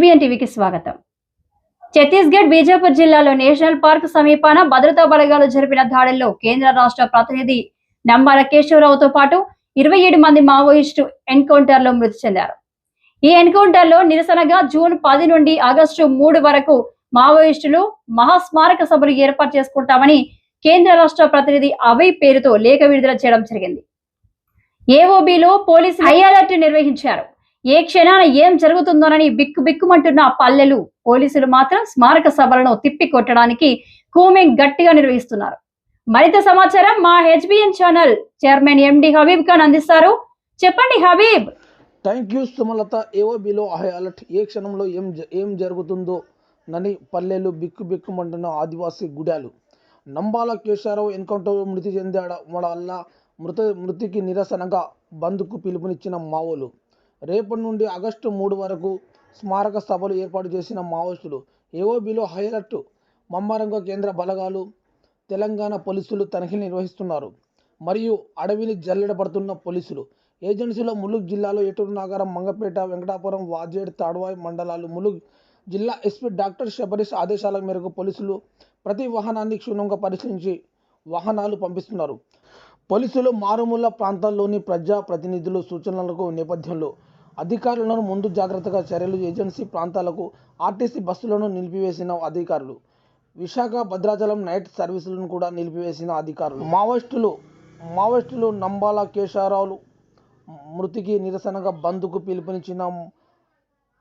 HBN టీవీకి స్వాగతం. ఛత్తీస్గఢ్ బీజాపూర్ జిల్లాలో నేషనల్ పార్క్ సమీపాన భద్రతా బలగాలు జరిపిన దాడుల్లో కేంద్ర రాష్ట్ర ప్రతినిధి నంబాల కేశవరావుతో పాటు ఇరవై ఏడు మంది మావోయిస్టు ఎన్కౌంటర్లో మృతి చెందారు. ఈ ఎన్కౌంటర్లో నిరసనగా జూన్ పది నుండి ఆగస్టు మూడు వరకు మావోయిస్టులు మహాస్మారక సభలు ఏర్పాటు చేసుకుంటామని కేంద్ర రాష్ట్ర ప్రతినిధి అభయ్ పేరుతో లేఖ విడుదల చేయడం జరిగింది. ఏఓబిలో పోలీసులు హై అలర్ట్ నిర్వహించారు. ఏ క్షణాన ఏం జరుగుతుందోనని బిక్కు బిక్కుమంటున్న పల్లెలు పోలీసులు మాత్రం స్మారక సభలను తిప్పి కొట్టడానికి కూమింగ్ గట్టిగా నిర్వహిస్తున్నారు. మరింత సమాచారం మా HBN channel chairman MD Habib Khan అందిస్తారు. చెప్పండి Habib. Thank you Sumalatha. ఏఓబిలో high alert ఏ క్షణంలో ఏం జ- ఏం జరుగుతుందో నని పల్లెలు బిక్కు బిక్కుమంటున్న ఆదివాసీ గుడాలు. నంబాల కేశారావు ఎన్కౌంటర్లో మృతి చెందడం వల్ల మృత మృతికి నిరసనగా బంద్కు పిలుపునిచ్చిన మావోలు. రేపటి నుండి ఆగస్టు మూడు వరకు స్మారక సభలు ఏర్పాటు చేసిన మావోయిస్టులు ఏఓబిలో హై మమ్మారంగ కేంద్ర బలగాలు తెలంగాణ పోలీసులు తనిఖీలు నిర్వహిస్తున్నారు. మరియు అడవిని జల్లెడబడుతున్న పోలీసులు ఏజెన్సీలో ములుగ్ జిల్లాలో ఎటూరు నాగారం మంగపేట వెంకటాపురం వాజేడ్ తాడ్వాయి మండలాలు ములుగ్ జిల్లా ఎస్పీ డాక్టర్ శబరీష్ ఆదేశాల మేరకు పోలీసులు ప్రతి వాహనాన్ని క్షుణ్ణంగా పరిశీలించి వాహనాలు పంపిస్తున్నారు. పోలీసులు మారుమూల ప్రాంతాల్లోని ప్రజా ప్రతినిధులు సూచనలకు నేపథ్యంలో అధికారులను ముందు జాగ్రత్తగా చర్యలు ఏజెన్సీ ప్రాంతాలకు ఆర్టీసీ బస్సులను నిలిపివేసిన అధికారులు విశాఖ భద్రాచలం నైట్ సర్వీసులను కూడా నిలిపివేసిన అధికారులు. మావోయిస్టులు మావోయిస్టులు నంబాల కేశారావులు మృతికి నిరసనగా బంద్కు పిలుపునిచ్చిన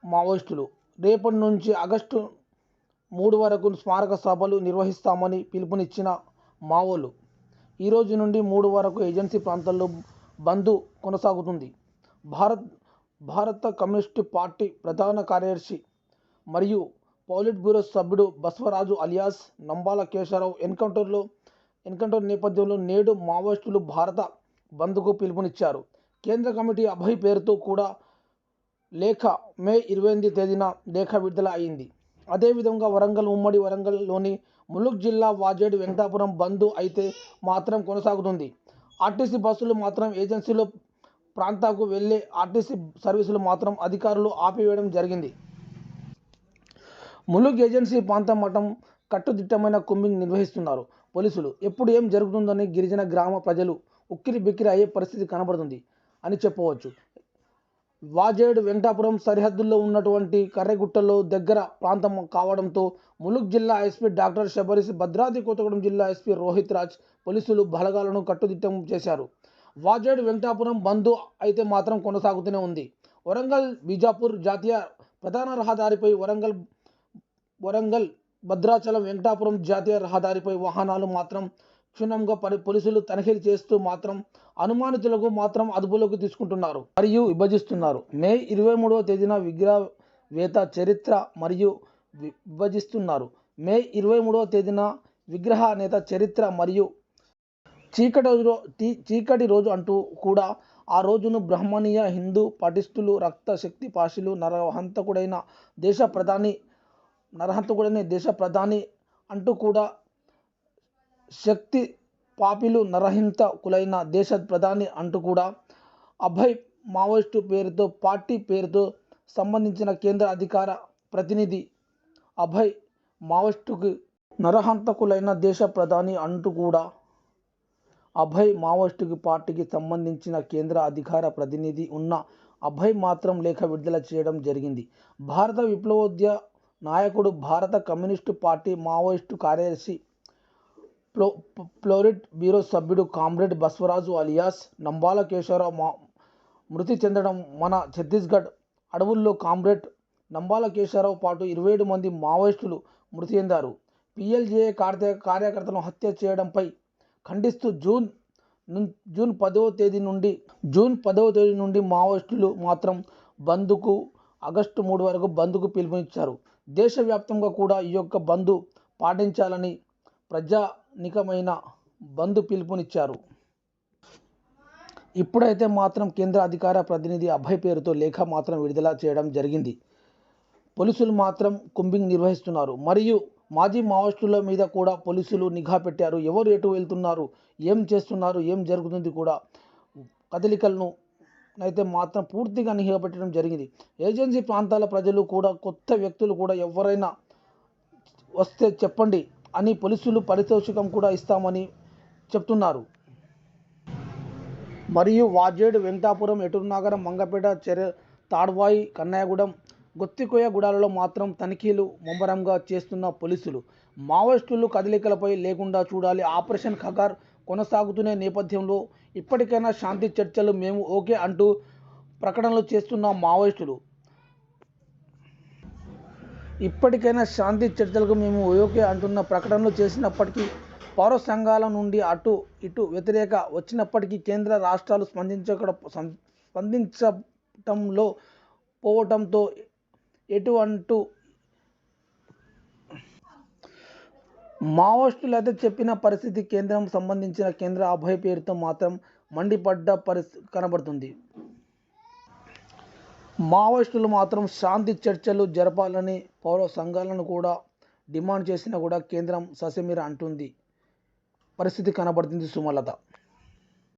మావోయిస్టులు రేపటి నుంచి ఆగస్టు మూడు వరకు స్మారక సభలు నిర్వహిస్తామని పిలుపునిచ్చిన మావోలు ఈ రోజు నుండి మూడు వరకు ఏజెన్సీ ప్రాంతాల్లో బంద్ కొనసాగుతుంది. భారత్ భారత కమ్యూనిస్టు పార్టీ ప్రధాన కార్యదర్శి మరియు పౌలిట్ బ్యూరో సభ్యుడు బస్వరాజు అలియాస్ నంబాల కేశవరావు ఎన్కౌంటర్లో ఎన్కౌంటర్ నేపథ్యంలో నేడు మావోయిస్టులు భారత బంద్కు పిలుపునిచ్చారు. కేంద్ర కమిటీ అభయ్ పేరుతో కూడా లేఖ మే ఇరవై ఎనిమిది తేదీన లేఖ విడుదల అయింది. అదేవిధంగా వరంగల్ ఉమ్మడి వరంగల్లోని ములుగ్ జిల్లా వాజేడు వెంకటాపురం బంద్ అయితే మాత్రం కొనసాగుతుంది. ఆర్టీసీ బస్సులు మాత్రం ఏజెన్సీలో ప్రాంతాలకు వెళ్ళే ఆర్టీసీ సర్వీసులు మాత్రం అధికారులు ఆపివేయడం జరిగింది. ములుగ్ ఏజెన్సీ ప్రాంతం మఠం కట్టుదిట్టమైన కుంబింగ్ నిర్వహిస్తున్నారు. పోలీసులు ఎప్పుడు ఏం జరుగుతుందని గిరిజన గ్రామ ప్రజలు ఉక్కిరి బిక్కిరి అయ్యే పరిస్థితి కనబడుతుంది అని చెప్పవచ్చు. వాజేడ్ వెంకటాపురం సరిహద్దుల్లో ఉన్నటువంటి కర్రెగుట్టలో దగ్గర ప్రాంతం కావడంతో ములుగ్ జిల్లా ఎస్పీ డాక్టర్ శబరిస్ భద్రాద్రి కొత్తగూడెం జిల్లా ఎస్పీ రోహిత్ రాజ్ పోలీసులు బలగాలను కట్టుదిట్టం చేశారు. వాజేడు వెంకటాపురం బంద్ అయితే మాత్రం కొనసాగుతూనే ఉంది. వరంగల్ బీజాపూర్ జాతీయ ప్రధాన రహదారిపై వరంగల్ వరంగల్ భద్రాచలం వెంకటాపురం జాతీయ రహదారిపై వాహనాలు మాత్రం క్షుణ్ణంగా పరి పోలీసులు తనిఖీలు చేస్తూ మాత్రం అనుమానితులకు మాత్రం అదుపులోకి తీసుకుంటున్నారు మరియు విభజిస్తున్నారు. మే ఇరవై మూడవ తేదీన విగ్రహ వేత చరిత్ర మరియు వి- విభజిస్తున్నారు. మే ఇరవై మూడవ తేదీన విగ్రహ నేత చరిత్ర మరియు చీకటి రోజు టీ- చీకటి రోజు అంటూ కూడా ఆ రోజును బ్రహ్మణీయ హిందూ పటిష్ఠులు రక్త శక్తి పాషులు నరహంతకుడైన దేశ ప్రధాని నరహంతకుడైన దేశ ప్రధాని అంటూ కూడా శక్తి పాపిలు నరహింత కులైన దేశ ప్రధాని అంటూ కూడా అభయ్ మావోయిస్టు పేరుతో పార్టీ పేరుతో సంబంధించిన కేంద్ర అధికార ప్రతినిధి అభయ్ మావోయిస్టుకు నరహంతకులైన దేశ ప్రధాని అంటూ కూడా అభయ్ మావోయిస్టుకి పార్టీకి సంబంధించిన కేంద్ర అధికార ప్రతినిధి ఉన్న అభయ్ మాత్రం లేఖ విడుదల చేయడం జరిగింది. భారత విప్లవోద్య నాయకుడు భారత కమ్యూనిస్టు పార్టీ మావోయిస్టు కార్యదర్శి ప్లో ఫ్లోరిట్ బ్యూరో సభ్యుడు కామ్రేడ్ బస్వరాజు అలియాస్ నంబాల కేశవరావు మా మృతి చెందడం మన ఛత్తీస్గఢ్ అడవుల్లో కామ్రేడ్ నంబాల కేశవరావు పాటు ఇరవై ఏడు మంది మావోయిస్టులు మృతి చెందారు. పిఎల్జేఏ కార్య కార్యకర్తలను హత్య చేయడంపై ఖండిస్తూ జూన్ జూన్ పదవ తేదీ నుండి జూన్ పదవ తేదీ నుండి మావోయిస్టులు మాత్రం బంద్కు ఆగస్టు మూడు వరకు బంద్కు పిలుపునిచ్చారు. దేశవ్యాప్తంగా కూడా ఈ యొక్క బంద్ పాటించాలని ప్రజానికమైన బంద్ పిలుపునిచ్చారు. ఇప్పుడైతే మాత్రం కేంద్ర అధికార ప్రతినిధి అభయ్ పేరుతో లేఖ మాత్రం విడుదల చేయడం జరిగింది. పోలీసులు మాత్రం కుంబింగ్ నిర్వహిస్తున్నారు. మరియు మాజీ మావోయిస్టుల మీద కూడా పోలీసులు నిఘా పెట్టారు. ఎవరు ఎటు వెళ్తున్నారు? ఏం చేస్తున్నారు? ఏం జరుగుతుంది కూడా కదలికలను అయితే మాత్రం పూర్తిగా నిఘాపెట్టడం జరిగింది. ఏజెన్సీ ప్రాంతాల ప్రజలు కూడా కొత్త వ్యక్తులు కూడా ఎవరైనా వస్తే చెప్పండి. అని పోలీసులు పారితోషికం కూడా ఇస్తామని చెప్తున్నారు. మరియు వాజేడు వెంకటాపురం ఎటురునగరం మంగపేట చెర తాడ్వాయి కన్నయ్యగూడెం గొత్తికోయగూడలలో మాత్రం తనిఖీలు ముమ్మరంగా చేస్తున్న పోలీసులు. మావోయిస్టులు కదలికలపై లేకుండా చూడాలి. ఆపరేషన్ ఖగార్ కొనసాగుతున్న నేపథ్యంలో ఇప్పటికైనా శాంతి చర్చలు మేము ఓకే అంటూ ప్రకటనలు చేస్తున్న మావోయిస్టులు. ఇప్పటికైనా శాంతి చర్చలకు మేము ఓకే అంటున్న ప్రకటనలు చేసినప్పటికీ పౌర సంఘాల నుండి అటు ఇటు వ్యతిరేక వచ్చినప్పటికీ కేంద్ర రాష్ట్రాలు స్పందించక స్పందించటంలో పోవటంతో ఎటువంటి మావోయిస్టులు అయితే చెప్పిన పరిస్థితి కేంద్రం సంబంధించిన కేంద్ర అభయ పేరుతో మాత్రం మండిపడ్డ పరిస్థితి కనబడుతుంది. మావోయిస్టులు మాత్రం శాంతి చర్చలు జరపాలని పౌర సంఘాలను కూడా డిమాండ్ చేసినా కూడా కేంద్రం ససేమిరా అంటుంది. పరిస్థితి కనబడుతుంది సుమలత.